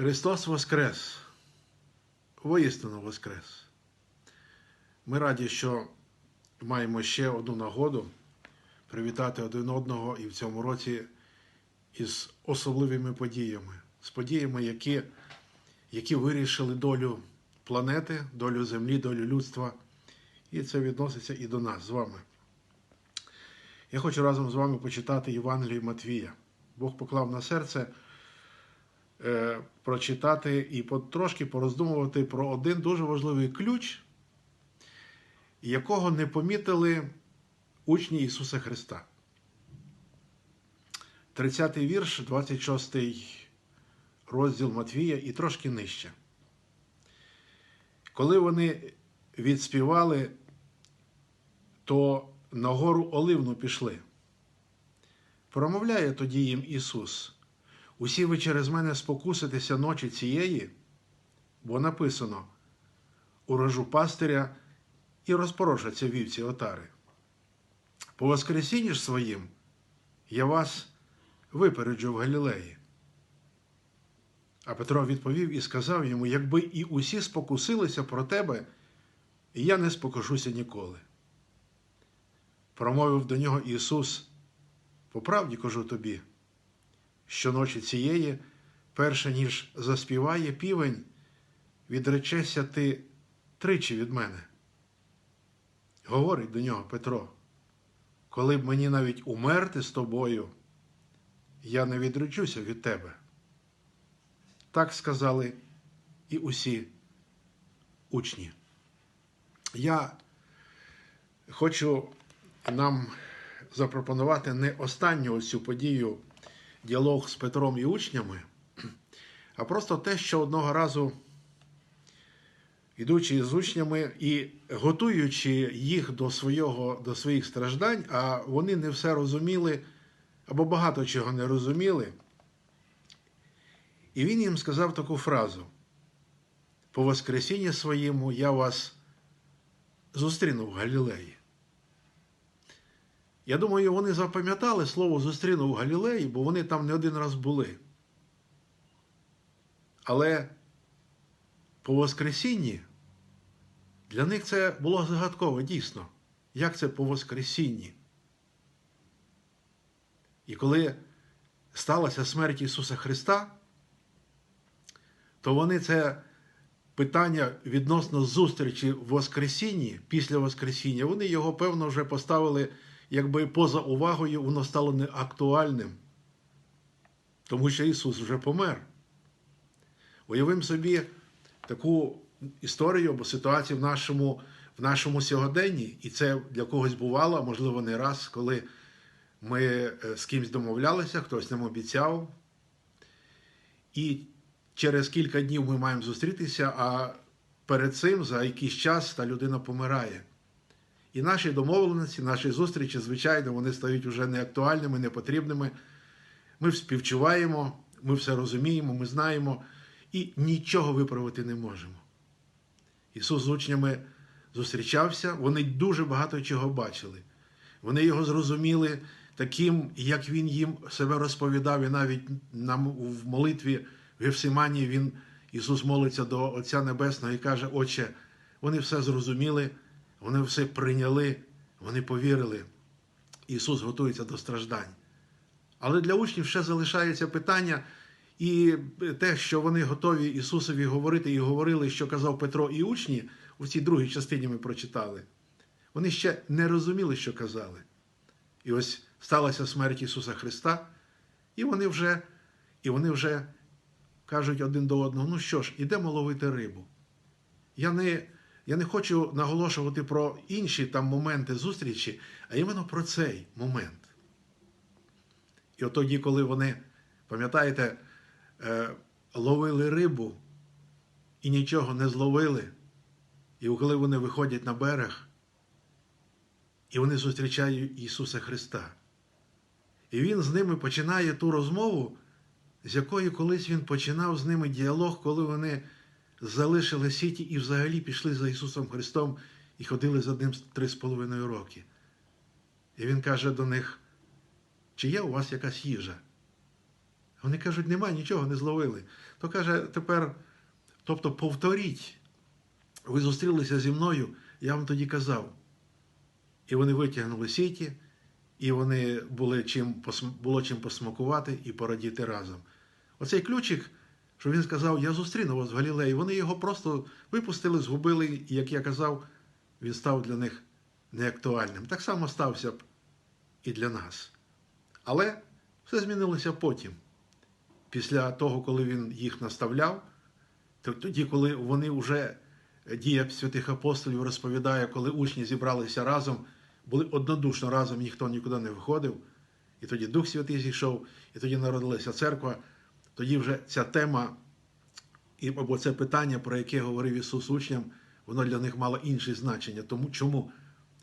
Христос Воскрес! Воістину Воскрес! Ми раді, що маємо ще одну нагоду привітати один одного і в цьому році із особливими подіями, з подіями, які, які вирішили долю планети, долю Землі, долю людства. І це відноситься і до нас з вами. Я хочу разом з вами почитати Євангелію Матвія. Бог поклав на серце прочитати і потрошки пороздумувати про один дуже важливий ключ, якого не помітили учні Ісуса Христа. 30 вірш, 26 розділ Матвія і трошки нижче. Коли вони відспівали, то на гору Оливну пішли. Промовляє тоді їм Ісус. Усі ви через мене спокуситеся ночі цієї, бо написано урожу пастиря і розпорошаться вівці отари. По Воскресінні ж своїм я вас випереджу в Галілеї. А Петро відповів і сказав йому: якби і усі спокусилися про тебе, я не спокушуся ніколи. Промовив до нього Ісус, по правді кажу тобі, щоночі цієї, перше ніж заспіває півень, відречешся ти тричі від мене. Говорить до нього Петро, коли б мені навіть умерти з тобою, я не відречуся від тебе. Так сказали і усі учні. Я хочу нам запропонувати не останню цю подію діалог з Петром і учнями, а просто те, що одного разу, ідучи з учнями і готуючи їх до, свого, до своїх страждань, а вони не все розуміли або багато чого не розуміли. І він їм сказав таку фразу: по Воскресінні своєму я вас зустріну в Галілеї. Я думаю, вони запам'ятали слово зустріну в Галілеї, бо вони там не один раз були. Але по Воскресінні для них це було загадково дійсно. Як це по Воскресінні? І коли сталася смерть Ісуса Христа, то вони це питання відносно зустрічі в Воскресінні, після Воскресіння, вони його, певно, вже поставили якби поза увагою, воно стало неактуальним. Тому що Ісус вже помер. Уявимо собі таку історію або ситуацію в нашому, в нашому сьогоденні, і це для когось бувало, можливо, не раз, коли ми е, з кимось домовлялися, хтось нам обіцяв. І через кілька днів ми маємо зустрітися, а перед цим за якийсь час та людина помирає. І наші домовленості, наші зустрічі, звичайно, вони стають вже неактуальними, непотрібними. Ми співчуваємо, ми все розуміємо, ми знаємо і нічого виправити не можемо. Ісус з учнями зустрічався, вони дуже багато чого бачили. Вони його зрозуміли таким, як він їм себе розповідав, і навіть в молитві в Гефсиманії він, Ісус молиться до Отця Небесного і каже, Отче, вони все зрозуміли, вони все прийняли, вони повірили. Ісус готується до страждань. Але для учнів ще залишається питання, і те, що вони готові Ісусові говорити і говорили, що казав Петро і учні, у цій другій частині ми прочитали. Вони ще не розуміли, що казали. І ось сталася смерть Ісуса Христа, і вони вже, і вони вже кажуть один до одного: ну що ж, ідемо ловити рибу. Я не я не хочу наголошувати про інші там моменти зустрічі, а іменно про цей момент. І от тоді, коли вони, пам'ятаєте, е, ловили рибу і нічого не зловили, і коли вони виходять на берег, і вони зустрічають Ісуса Христа. І Він з ними починає ту розмову, з якої колись Він починав з ними діалог, коли вони залишили сіті і взагалі пішли за Ісусом Христом і ходили за ним три з половиною роки. І Він каже до них, чи є у вас якась їжа? Вони кажуть, нема, нічого не зловили. То каже, тепер, тобто повторіть, ви зустрілися зі мною, я вам тоді казав. І вони витягнули сіті, і вони були чим, було чим посмакувати і порадіти разом. Оцей ключик, що він сказав, я зустріну вас в Галілеї, вони його просто випустили, згубили, і, як я казав, він став для них неактуальним. Так само стався б і для нас. Але все змінилося потім. Після того, коли він їх наставляв, тоді, коли вони вже дія святих апостолів розповідає, коли учні зібралися разом, були однодушно разом, ніхто нікуди не виходив. І тоді Дух Святий зійшов, і тоді народилася церква. Тоді вже ця тема, або це питання, про яке говорив Ісус учням, воно для них мало інше значення. Тому чому?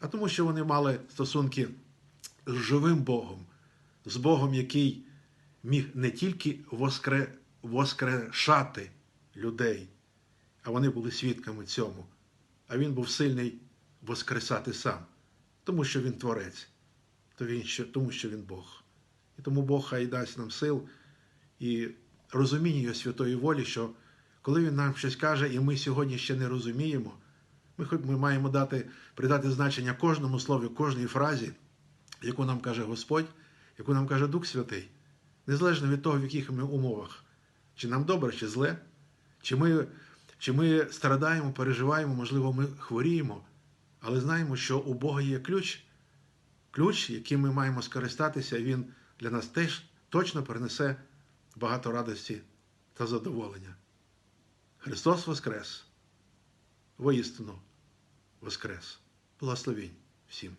А тому, що вони мали стосунки з живим Богом, з Богом, який міг не тільки воскре, воскрешати людей, а вони були свідками цьому. А він був сильний воскресати сам, тому що він творець, тому що він Бог. І тому Бог хай дасть нам сил і розуміння його святої волі, що коли він нам щось каже, і ми сьогодні ще не розуміємо, Ми, ми маємо дати, придати значення кожному слові, кожній фразі, яку нам каже Господь, яку нам каже Дух Святий, незалежно від того, в яких ми умовах, чи нам добре, чи зле, чи ми, чи ми страдаємо, переживаємо, можливо, ми хворіємо, але знаємо, що у Бога є ключ, ключ, яким ми маємо скористатися, він для нас теж точно принесе багато радості та задоволення. Христос Воскрес! Воістину Воскрес! Благословінь всім!